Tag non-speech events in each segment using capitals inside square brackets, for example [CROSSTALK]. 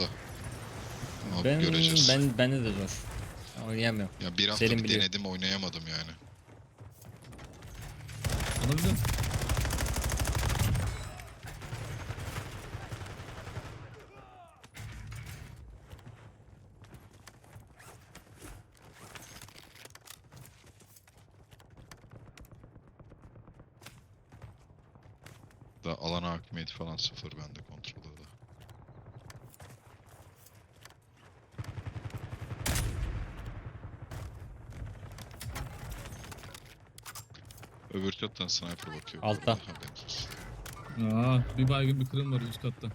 da. Ama Ben, göreceğiz. ben, bende de zor. Oynayamıyorum. Ya bir hafta Selim bir biliyor. denedim oynayamadım yani. Alabilirim. Da alan hakimiyeti falan sıfır bende kontrolde sniper bakıyor. Altta. Aa, bir baygın bir kırım var üst katta.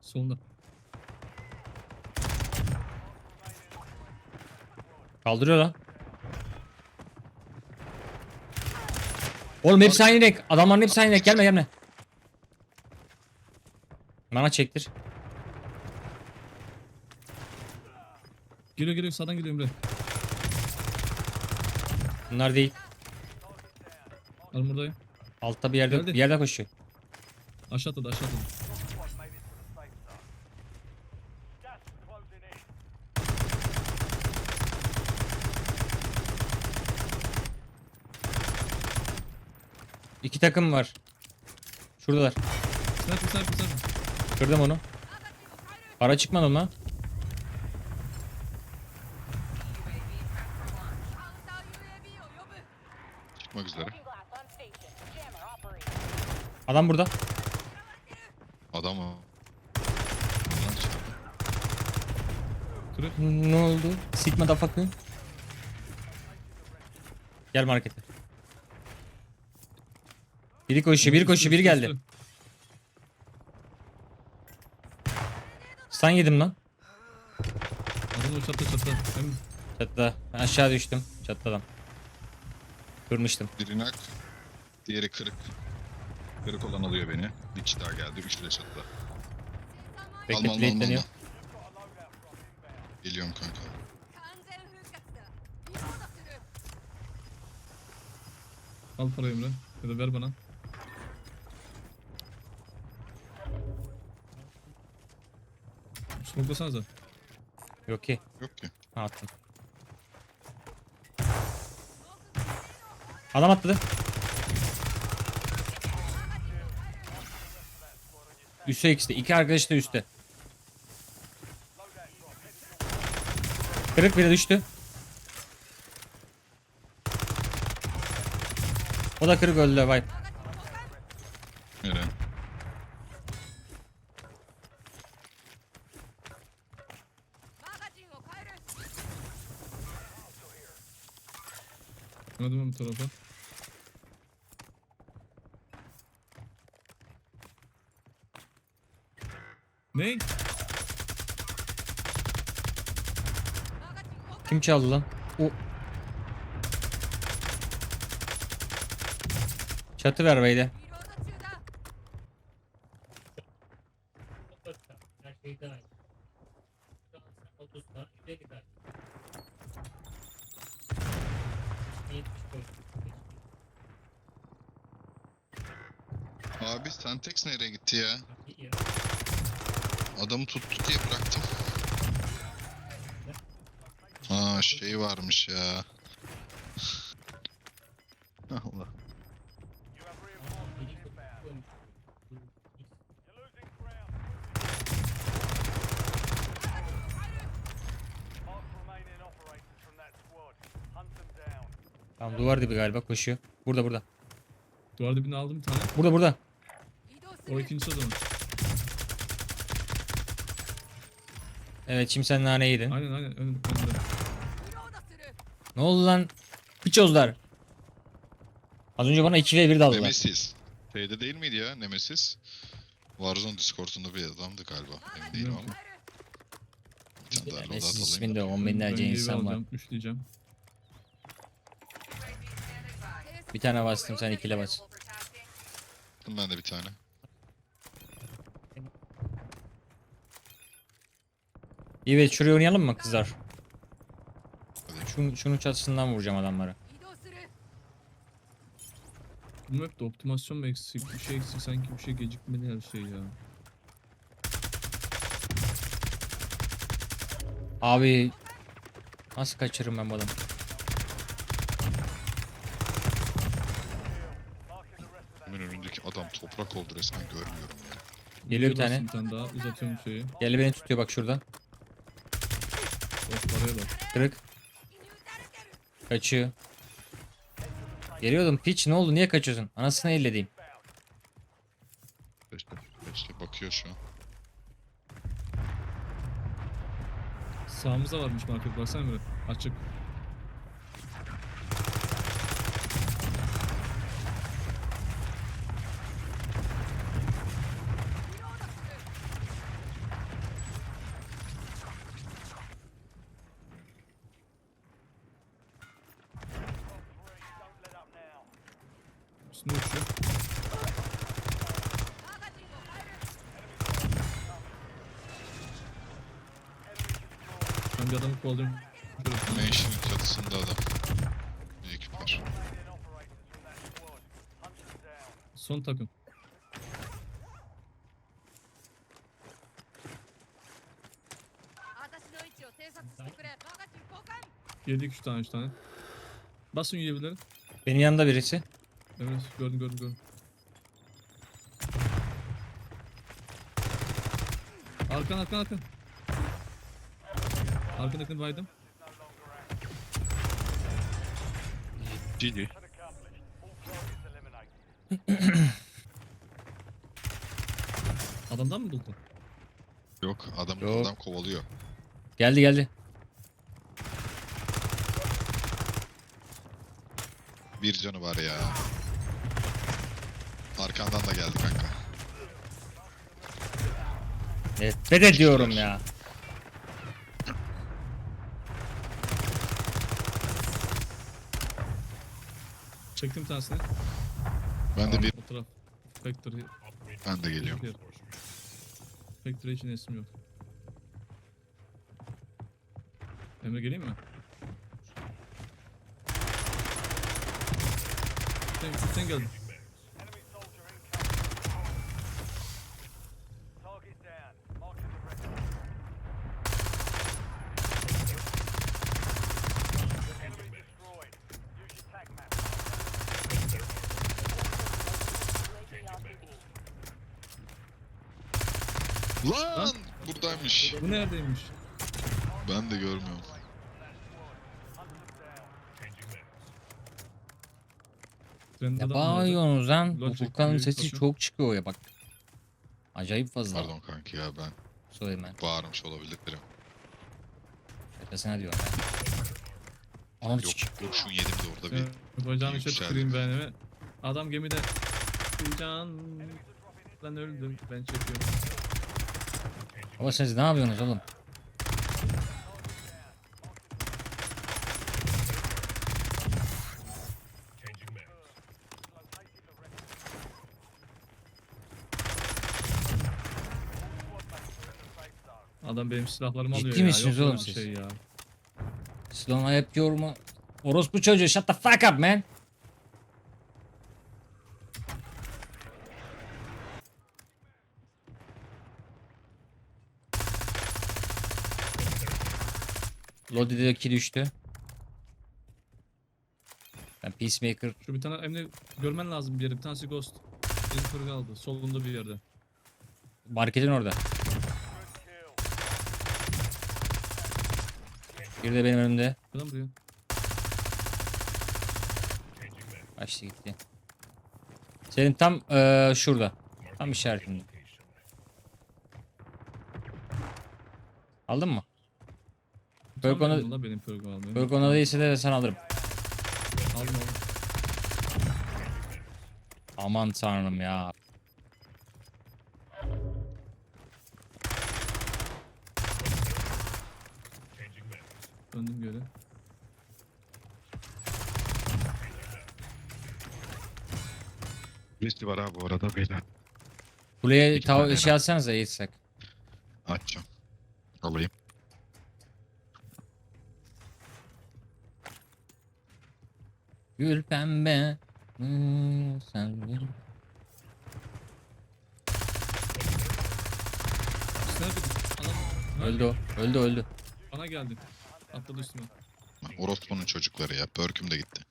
Solda. Kaldırıyor lan. Oğlum hepsi aynı renk. Adamların hepsi aynı renk. Gelme gelme. Bana çektir. Geliyor geliyor sağdan geliyor Emre. Bunlar değil. Armordayım. Altta bir yerde Geldi. bir yerde koşuyor. Aşağı atladı aşağı atladı. İki takım var. Şuradalar. Sniper sniper sniper. Kırdım onu. Para çıkmadı mı? Adam burada. Adam o. Lan çıktı. Kırık. Ne oldu? Sigma da fucking. Gel markete. Biri koşuyor, biri koşuyor, biri geldi. Stun yedim lan. Adam o çatla çatla. Hem Çatıda. Ben aşağı düştüm. Çatıda adam. Kırmıştım. Biri nak. Diğeri kırık. Yukarı kolan alıyor beni. Bir kişi daha geldi. Üçlü de çatıda. Bekle plate'leniyor. Geliyorum kanka. Al parayı Emre. Ya da ver bana. Smoklasanıza. Yok ki. Yok ki. Ha attım. Adam atladı. Üste ikisi de. İki arkadaş da üstte. Kırık biri düştü. O da kırık öldü vay. Nere? Dönedim ben bu tarafa. Ne? Kim çaldı lan? O. Çatı ver beyde. şey varmış ya. [LAUGHS] Allah. Tam duvar dibi galiba koşuyor. Burada burada. Duvar dibini aldım bir tane. Burada burada. O ikinci adamın. Evet çimsen nane yedi. Aynen aynen önümde. Ne oldu lan? Piçozlar. Az önce bana 2 ve 1 daldılar. Nemesis. Şeyde değil miydi ya Nemesis? Warzone Discord'unda bir adamdı galiba. Emin değilim ama. Bir tane daha Nemesis isminde 10 binlerce insan var. alacağım. Bir tane bastım sen ikile bas. Ben de bir tane. İyi ve şuraya oynayalım mı kızlar? şu, şunun çatısından vuracağım adamları. Bu map'te optimasyon mu eksik? Bir şey eksik sanki bir şey gecikmeli her şey ya. Abi nasıl kaçırırım ben bu adamı? Önündeki adam toprak oldu resmen görmüyorum ya. Geliyor bir tane. Daha uzatıyorum şeyi. Gel beni tutuyor bak şurada. Of bak. Kırık. Kaçıyor. Geliyordum piç ne oldu niye kaçıyorsun? Anasını ellediğim. İşte, işte bakıyor şu an. Sağımızda varmış market baksana böyle. Açık. Üstünde uçuyor. Önce adamı kovalıyorum. Mansion'ın çatısında adam. Bir ekip var. Son takım. Girdik 3 tane 3 tane. Basın üyebilir. Benim yanında birisi. Evet gördüm gördüm gördüm. Arkan arkan arkan. Arkadakini baydım. Dili. [COUGHS] Adamdan mı buldun? Yok adam Yok. adam kovalıyor. Geldi geldi. Bir canı var ya. Arkandan da geldi kanka. Nefret ediyorum ya. Çektim bir tanesini. Ben de bir O taraf. Factory. ben de geliyorum. Yer. Factory için isim yok. Emre geleyim mi? Sen, sen geldin. Lan buradaymış. Bu neredeymiş? Ben de görmüyorum. Trende Ne adam bağırıyorsunuz lan? Bu Logic Furkan'ın bir sesi çok çıkıyor ya bak. Acayip fazla. Pardon kanki ya ben Söyleyeyim ben. bağırmış olabilirim. Şakasına diyorum ben. Anam Yok sik. kurşun yedim de orada bir. Evet, bacağını işe yükseldi. tüküreyim beğenime. Adam gemide. Can. Ben öldüm. Ben çekiyorum. Ama siz ne yapıyorsunuz oğlum? Adam benim silahlarımı Ciddi alıyor ya. misiniz Yok oğlum böyle bir siz? Şey ya. Silahına yapıyor mu? Orospu çocuğu shut the fuck up man. Lodi'deki düştü. Ben Peacemaker Şu bir tane Emre görmen lazım bir yere. Bir tanesi Ghost. Benim kırık aldı. Solunda bir yerde. marketin orada. Bir de benim önümde. Adam buraya. Kaçtı gitti. Senin tam eee, şurada. Tam işaretinde. Aldın mı? Perk Tam benim kırık aldı. Perk ona değilse de sen alırım. Aldım aldım. Aman tanrım ya. Döndüm geri. Birisi var abi bu arada beyler. Kuleye tav şey atsanıza yetsek. Açacağım. Alayım. Gül pembe. Hmm, sen Ha, Öldü o. Öldü öldü. bana geldi. Atladı üstüme. Orospu'nun çocukları ya. Perk'üm de gitti.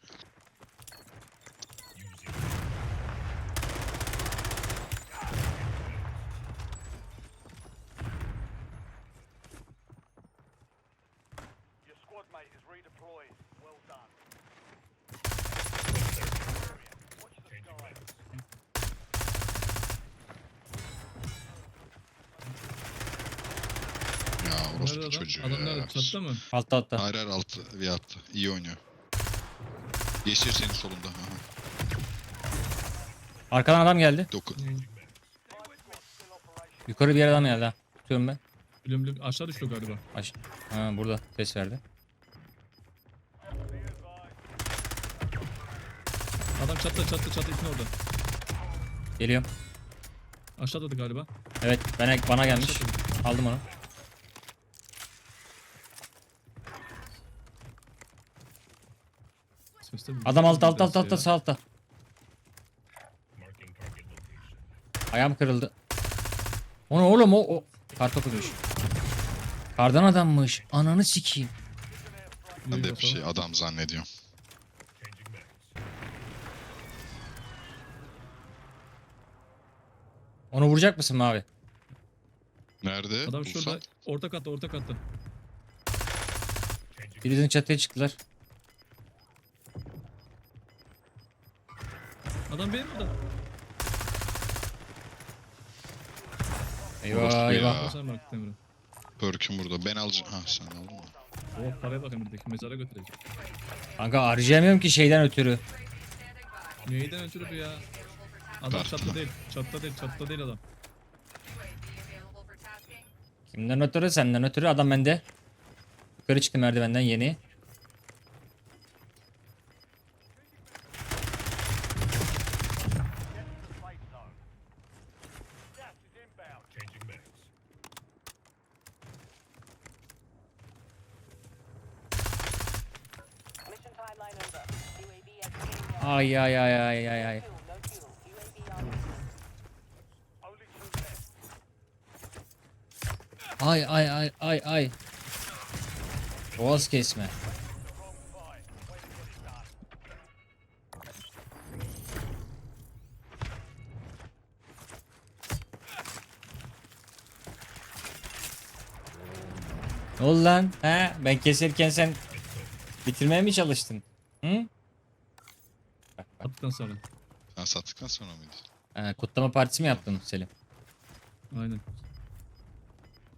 Nerede adam? çocuğu Adam ya. mı? Altta altta. Hayır hayır altı bir attı. İyi oynuyor. Yeşil senin solunda. Aha. Arkadan adam geldi. Doku. Yukarı bir yer adam geldi ha. Tutuyorum ben. Biliyorum biliyorum. Aşağı düştü galiba. Aş ha, burada ses verdi. Adam çattı çattı çattı ipin orada. Geliyorum. Aşağıdadı galiba. Evet bana, bana gelmiş. Aşağıdadı. Aldım onu. Sesle bir- Adam altta altta Ya. altta sağ altta. Ayağım kırıldı. O ne oğlum o, o. Kartopuymuş. Kardan adammış. Ananı sikeyim. Ben de bir şey adam zannediyorum. Onu vuracak mısın abi? Nerede? Adam Bulsan. şurada. Orta katta orta katta. Birinin çatıya çıktılar. Adam benim burada. Eyvah Orospu eyvah. ya. Sen. Perk'üm burada. Ben alacağım. Ha sen aldın mı? Oh paraya bak emirdeki mezara götürecek. Kanka harcayamıyorum ki şeyden ötürü. Neyden ötürü bu ya? Adam Tartma. çatta değil. Çatta değil. Çatta değil adam. Kimden ötürü senden ötürü adam bende. Yukarı çıktı merdivenden yeni. Ay ay ay ay ay ay. Ay ay ay ay ay. Boğaz kesme. Ne oldu lan? He? Ben keserken sen bitirmeye mi çalıştın? Hı? Attıktan sonra. Sen sattıktan sonra mıydı? Ha, kutlama partisi mi yaptın Selim? Aynen.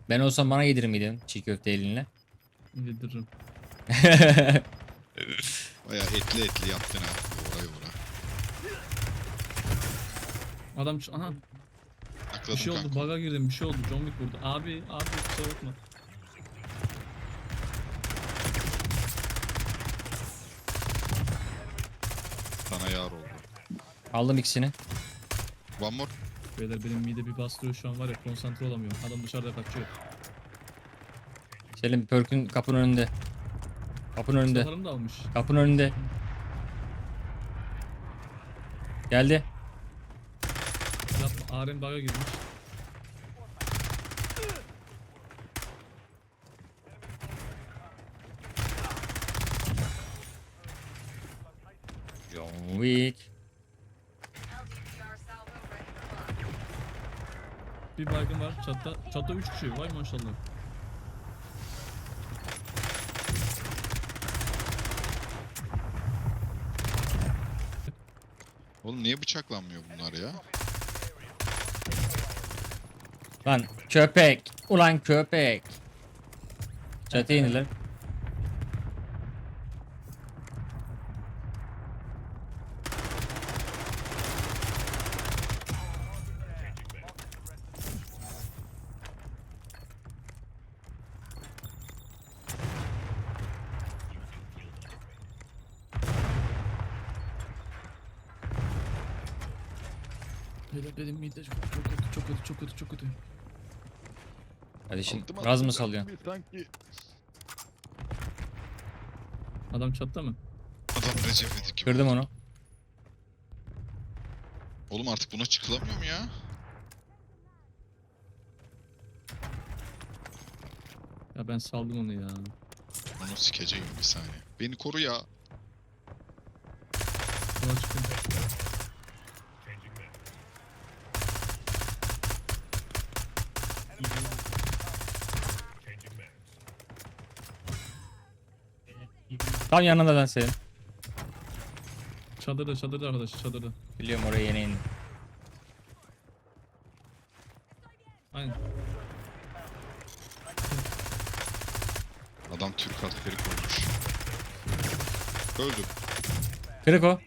Ben olsam bana yedirir miydin çiğ köfte elinle? Yediririm. [LAUGHS] Baya etli etli yaptın ha. Uğra uğra. Adam ç- aha bir Akladım şey oldu. kanka. Bug'a girdim. Bir şey oldu. John Wick vurdu. Abi abi kusura bakma. Sana yar oldu. Aldım ikisini. One more. Beyler benim mide bir bastırıyor şu an var ya konsantre olamıyorum. Adam dışarıda kaçıyor. Selim Perk'ün kapının önünde. Kapının önünde. Silahlarımı da almış. Kapının önünde. Geldi. Yapma. Aren bug'a girmiş. Flight. Bir baygın var. Çatta çatta 3 kişi. Vay maşallah. Oğlum niye bıçaklanmıyor bunlar ya? Lan köpek. Ulan köpek. Çatıya indiler. Mide çok, çok kötü. Çok kötü. Çok kötü. Çok kötü. Kardeşim Altıma gaz mı bir Sanki Adam çatta mı? adam Recep İvedik gibi. Kırdım onu. Oğlum artık buna çıkılamıyor mu ya? Ya ben saldım onu ya. Onu sikeceğim bir saniye. Beni koru ya. Yola çıkın. Tam yanında lan senin. Çadırda çadırda arkadaş çadırda. Biliyorum oraya yeni indim. Aynen. Adam Türk askeri koymuş. Öldüm. Kırık o.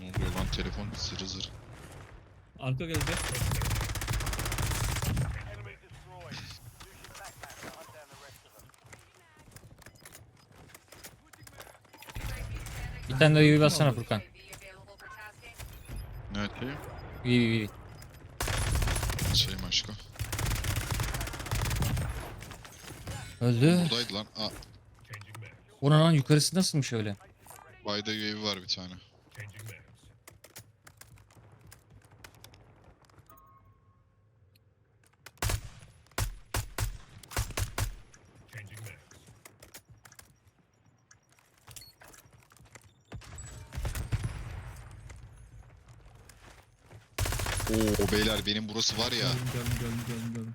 Ne oluyor lan telefon zırı zır. Arka geldi. Tane de UAV bassana Furkan. Ne atayım? UAV UAV. Şey başka. Öldü. Buradaydı lan. Aa, O ne lan yukarısı nasılmış öyle? Bayda UAV var bir tane. Oo beyler benim burası var ya. Geldim geldim geldim geldim geldim.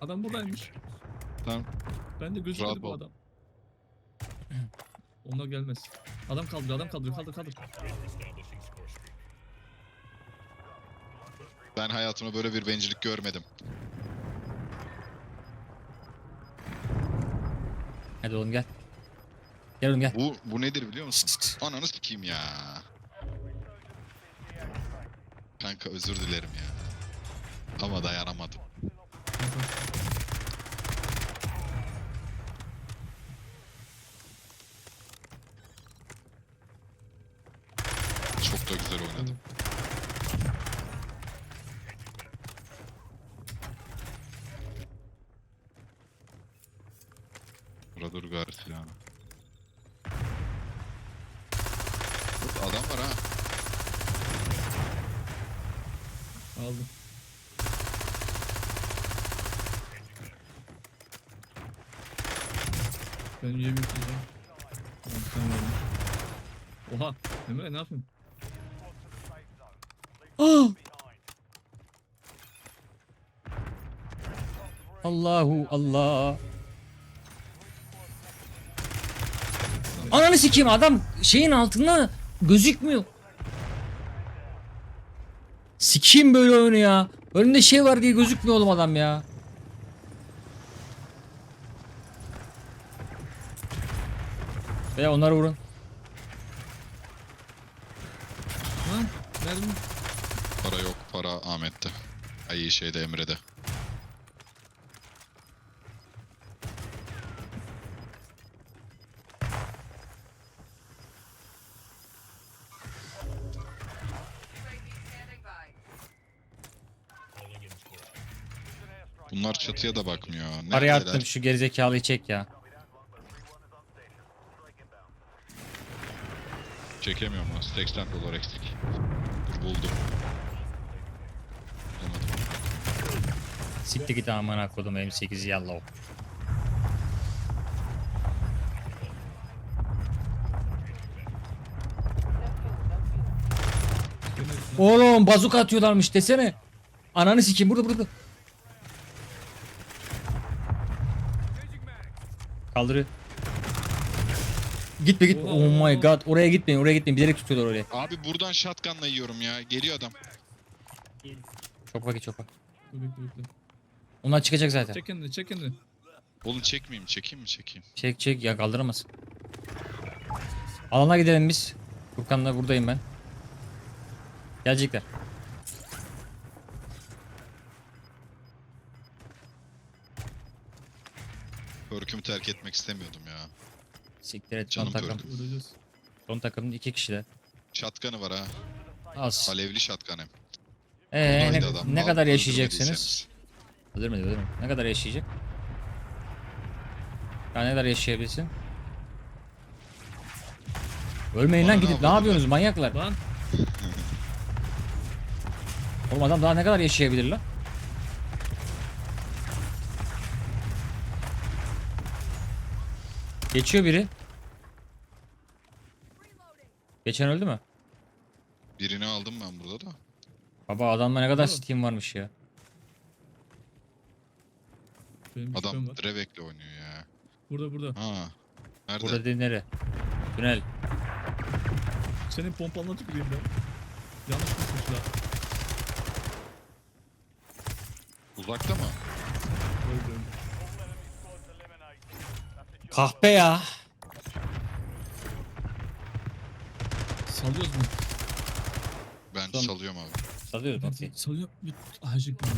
Adam buradaymış. Tamam. Ben de gözükmedi Rahat bu ol. adam. [CLEARS THROAT] Onlar gelmez. Adam kaldırıyor, adam kaldırıyor, kaldır kaldır. Ben hayatımda böyle bir bencillik görmedim. Hadi oğlum gel. Gel gel. Bu bu nedir biliyor musun? Ananı sikeyim ya. Kanka özür dilerim ya. Ama dayanamadım. Çok da güzel oynadım. Burada dur gari silahını. Burada adam var ha. Aldım. Ben üye bitireceğim. Tamam, sen verdin. Oha! Emre ne yapıyorsun? Ah! Allahu Allah. Ananı sikeyim adam şeyin altında gözükmüyor. Sikeyim böyle oyunu ya. Önünde şey var diye gözükmüyor oğlum adam ya. Veya onları vurun. Lan! Nerede? Para yok. Para Ahmet'te. Ay şeyde Emre'de. Bunlar çatıya da bakmıyor. Araya Neredeler? attım şu gerizekalıyı çek ya. Çekemiyorum lan. 80 dolar eksik. Dur buldum. Bulamadım. Siktir git amına kodum M8 yallah. Oğlum bazuka atıyorlarmış desene. Ananı sikeyim burada burada. Kaldırıyor. Gitme gitme. Oh my god. Oraya gitmeyin. Oraya gitmeyin. Bilerek tutuyorlar oraya. Abi buradan shotgunla yiyorum ya. Geliyor adam. Çok vakit çok vakit. Onlar çıkacak zaten. Çek kendini, çek kendini. Oğlum çekmeyeyim. Çekeyim mi çekeyim? Çek çek ya kaldıramaz. Alana gidelim biz. Furkan'la buradayım ben. Gelecekler. Örkümü terk etmek istemiyordum ya. Siktir et son Canım takım. gördüm. Vuracağız. Son takımın iki kişiler. Shotgun'ı var ha. Az. Alevli hem. Ee, ne, ne kadar yaşayacaksınız? Öldürmedi öldürmedi. Ne kadar yaşayacak? Ya ne kadar yaşayabilsin? Ölmeyin lan Bana ne gidip ne yapıyordu yapıyorsunuz manyaklar? Lan [LAUGHS] Oğlum adam daha ne kadar yaşayabilir lan? Geçiyor biri. Geçen öldü mü? Birini aldım ben burada da. Baba adamda ne kadar Oğlum. Steam varmış ya. benim bir şüphem Adam var. Drevek'le oynuyor ya. Burada burada. Ha. Nerede? Burada değil nere? Tünel. Senin pompanla tüküreyim ben. Yanlış mı tuşla? Uzakta mı? Öldüm. Kahpe ya. Salıyoruz mu? Ben Son- salıyorum abi. Salıyoruz bakayım. Salıyor. Acık bana.